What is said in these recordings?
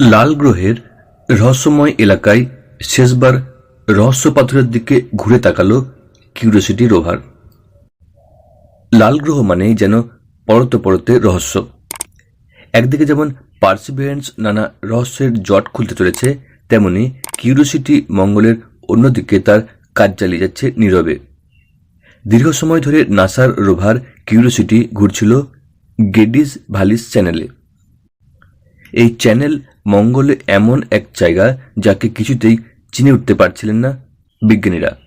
লাল গ্রহের রহস্যময় এলাকায় শেষবার রহস্য পাথরের দিকে ঘুরে তাকালো কিউরিওসিটি রোভার। লাল গ্রহ মানেই যেন পরতে পরতে রহস্য। একদিকে যেমন পার্সিভিয়ারেন্স নানা রহস্যের জট খুলতে চলেছে, তেমনি কিউরিওসিটি মঙ্গলের অন্যদিকে তার কাজ চালিয়ে যাচ্ছে নীরবে। দীর্ঘ সময় ধরে নাসার রোভার কিউরিওসিটি ঘুরছিল গেডিস ভ্যালিস চ্যানেলে। এই চ্যানেল মঙ্গলে এমন এক জায়গা যাকে কিছুতেই চিনে উঠতে পারছিলেন না বিজ্ঞানীরা।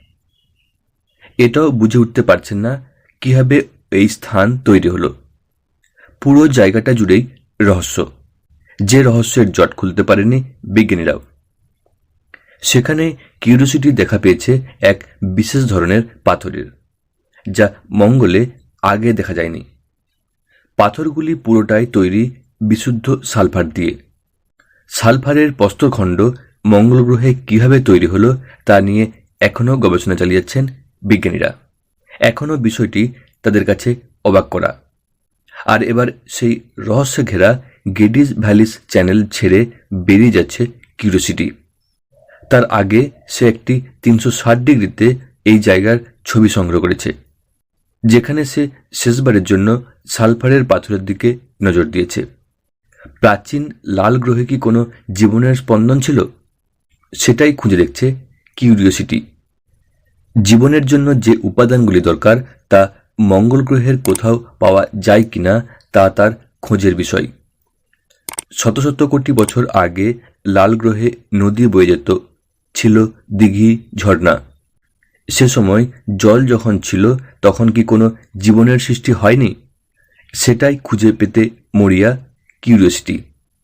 এটাও বুঝে উঠতে পারছেন না কীভাবে এই স্থান তৈরি হলো। পুরো জায়গাটা জুড়েই রহস্য। যে রহস্যের জট খুলতে পারেনি বিজ্ঞানীরাও। সেখানে কিউরিওসিটি দেখা পেয়েছে এক বিশেষ ধরনের পাথরের, যা মঙ্গলে আগে দেখা যায়নি। পাথরগুলি পুরোটাই তৈরি বিশুদ্ধ সালফার দিয়ে। সালফারের প্রস্তরখণ্ড মঙ্গল গ্রহে কীভাবে তৈরি হলো তা নিয়ে এখনও গবেষণা চালিয়ে যাচ্ছেন বিজ্ঞানীরা। এখনও বিষয়টি তাদের কাছে অবাক করা। আর এবার সেই রহস্য ঘেরা গেডিস ভ্যালিস চ্যানেল ছেড়ে বেরিয়ে যাচ্ছে কিউরিওসিটি। তার আগে সে একটি তিনশো ষাট ডিগ্রিতে এই জায়গার ছবি সংগ্রহ করেছে, যেখানে সে শেষবারের জন্য সালফারের পাথরের দিকে নজর দিয়েছে। প্রাচীন লাল গ্রহে কি কোনো জীবনের স্পন্দন ছিল? সেটাই খুঁজে দেখছে কিউরিওসিটি। জীবনের জন্য যে উপাদানগুলি দরকার, তা মঙ্গল গ্রহের কোথাও পাওয়া যায় কিনা, তা তার খোঁজের বিষয়। শত শত কোটি বছর আগে লাল গ্রহে নদী বয়ে যেত, ছিল দিঘি ঝর্ণা। সে সময় জল যখন ছিল, তখন কি কোনো জীবনের সৃষ্টি হয়নি? সেটাই খুঁজে পেতে মরিয়া কিউরিওসিটি